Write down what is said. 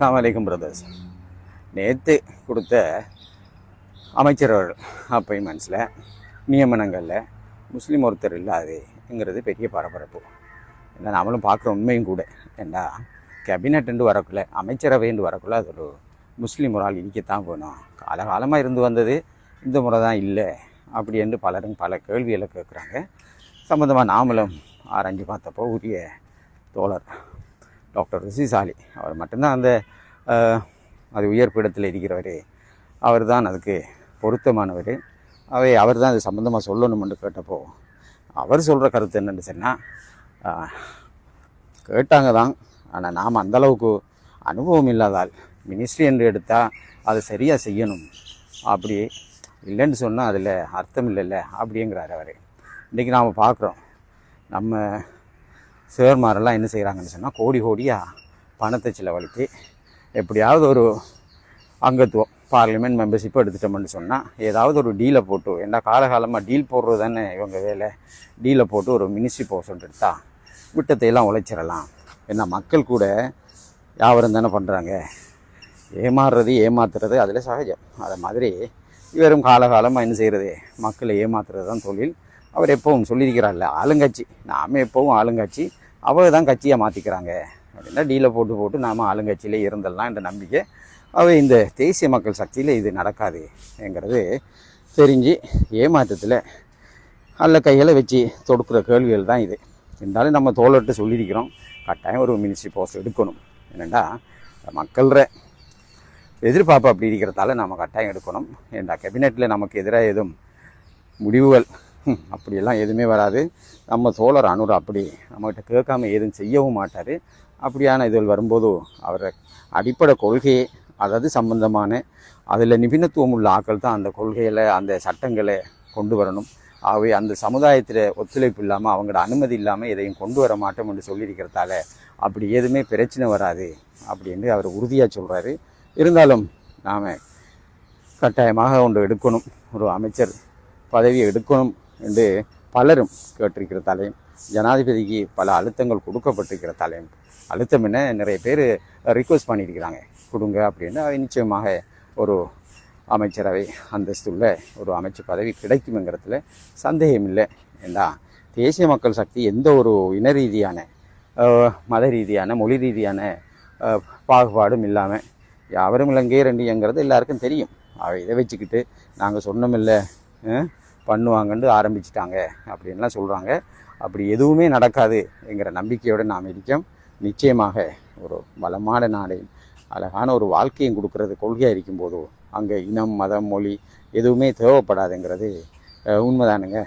அஸ்லாம் வலைக்கம் பிரதர்ஸ் நேற்று கொடுத்த அமைச்சர்கள் அப்பாயின்மெண்ட்ஸில் நியமனங்களில் முஸ்லீம் ஒருத்தர் இல்லாதுங்கிறது பெரிய பரபரப்பு. ஏன்னா நம்மளும் பார்க்குற உண்மையும் கூட. ஏண்டா கேபினெட்டுண்டு வரக்குள்ள அமைச்சரவைண்டு வரக்குள்ள அது ஒரு முஸ்லீம் ஒரு ஆள் இருக்கத்தான் போகணும் காலகாலமாக இருந்து வந்தது இந்த முறை தான் இல்லை அப்படி என்று பலரும் பல கேள்விகளை கேட்குறாங்க. சம்மந்தமாக நாமளும் ஆராய்ஞ்சு பார்த்தப்போ உரிய தோழர் டாக்டர் ரிஷிசாலி அவர் மட்டும்தான் அந்த அது உயர் பீடத்தில் இருக்கிறவர். அவர் தான் அதுக்கு பொருத்தமானவர். அவை அவர் தான் அது சம்மந்தமாக சொல்லணும்னு கேட்டப்போ அவர் சொல்கிற கருத்து என்னன்னு சொன்னால் கேட்டாங்க தான் ஆனால் நாம் அந்தளவுக்கு அனுபவம் இல்லாதால் மினிஸ்ட்ரி என்று எடுத்தால் அதை சரியாக செய்யணும். அப்படி இல்லைன்னு சொன்னால் அதில் அர்த்தம் இல்லைல்ல. அப்படிங்கிறார் அவர். இன்றைக்கி நாம் பார்க்குறோம் நம்ம சேர்மாரெல்லாம் என்ன செய்கிறாங்கன்னு சொன்னால் கோடி கோடியாக பணத்தை செலவழித்து எப்படியாவது ஒரு அங்கத்துவம் பார்லிமெண்ட் மெம்பர்ஷிப் எடுத்துட்டோம்னு சொன்னால் ஏதாவது ஒரு டீலை போட்டு ஏன்னா காலகாலமாக டீல் போடுறது தானே இவங்க வேலை. டீலை போட்டு ஒரு மினிஸ்ட்ரி போஸ்ட் எடுத்தா விட்டத்தையெல்லாம் உழைச்சிடலாம். ஏன்னா மக்கள் கூட வியாபாரம் தானே பண்ணுறாங்க ஏமாறுறது ஏமாத்துறது அதில் சகஜம். அதை மாதிரி இவரும் காலகாலமாக என்ன செய்கிறது மக்களை ஏமாத்துறது தான் தொழில். அவர் எப்பவும் சொல்லியிருக்கிறார்ல ஆளுங்கட்சி. நாம் எப்பவும் ஆளுங்கட்சி. அவர் தான் கட்சியாக மாற்றிக்கிறாங்க அப்படின்னா டீலை போட்டு போட்டு நாம் ஆளுங்கட்சியிலே இருந்துடலாம் என்ற நம்பிக்கை. அவர் இந்த தேசிய மக்கள் சக்தியில் இது நடக்காதுங்கிறது தெரிஞ்சு ஏமாற்றத்தில் அல்ல கைகளை வச்சு தொடுக்கிற கேள்விகள் தான் இது. இருந்தாலும் நம்ம தோழர்கிட்ட சொல்லியிருக்கிறோம். கட்டாயம் ஒரு மினிஸ்ட்ரி போஸ்ட் எடுக்கணும். என்னென்னா மக்கள்ற எதிர்பார்ப்பு அப்படி இருக்கிறதால நம்ம கட்டாயம் எடுக்கணும். ஏண்டா கேபினெட்டில் நமக்கு எதிராக எதுவும் முடிவுகள் அப்படியெல்லாம் எதுவுமே வராது. நம்ம சோழர் அனுர் அப்படி நம்மகிட்ட கேட்காம எதுவும் செய்யவும் மாட்டார். அப்படியான இதில் வரும்போது அவர் அடிப்படை கொள்கையை அதாவது சம்பந்தமான அதில் நிபுணத்துவம் உள்ள ஆக்கள் தான் அந்த கொள்கையில் அந்த சட்டங்களை கொண்டு வரணும். ஆகவே அந்த சமுதாயத்தில் ஒத்துழைப்பு இல்லாமல் அவங்களோட அனுமதி இல்லாமல் எதையும் கொண்டு வர மாட்டோம் என்று சொல்லியிருக்கிறதால அப்படி எதுவுமே பிரச்சனை வராது அப்படின்னு அவர் உறுதியாக சொல்கிறாரு இருந்தாலும் நாம் கட்டாயமாக ஒன்று எடுக்கணும். ஒரு அமைச்சர் பதவியை எடுக்கணும். என்று பலரும் கேட்டிருக்கிறதாலையும் ஜனாதிபதிக்கு பல அழுத்தங்கள் கொடுக்கப்பட்டிருக்கிறதாலையும் அழுத்தம் என்ன நிறைய பேர் ரிக்வஸ்ட் பண்ணியிருக்கிறாங்க. கொடுங்க அப்படின்னு நிச்சயமாக ஒரு அமைச்சரவை அந்தஸ்துள்ள ஒரு அமைச்சு பதவி கிடைக்குங்கிறதுல சந்தேகம் இல்லை. ஏண்டா? தேசிய மக்கள் சக்தி எந்த ஒரு இன ரீதியான மத ரீதியான மொழி ரீதியான பாகுபாடும் இல்லாமல் யாவரும் இலங்கை ரெண்டியங்கிறது எல்லாருக்கும் தெரியும். அவ இதை வச்சுக்கிட்டு நாங்கள் சொன்னோமில்ல இல்லை பண்ணுவாங்கன்னு ஆரம்பிச்சிட்டாங்க அப்படின்லாம் சொல்கிறாங்க அப்படி எதுவுமே நடக்காது என்கிற நம்பிக்கையோடு நாம் இருக்கோம். நிச்சயமாக ஒரு வளமான நாடையும் அழகான ஒரு வாழ்க்கையும் கொடுக்கறது கொள்கையாக இருக்கும்போதோ அங்கே இனம் மதம் மொழி எதுவுமே தேவைப்படாதுங்கிறது உண்மைதானுங்க.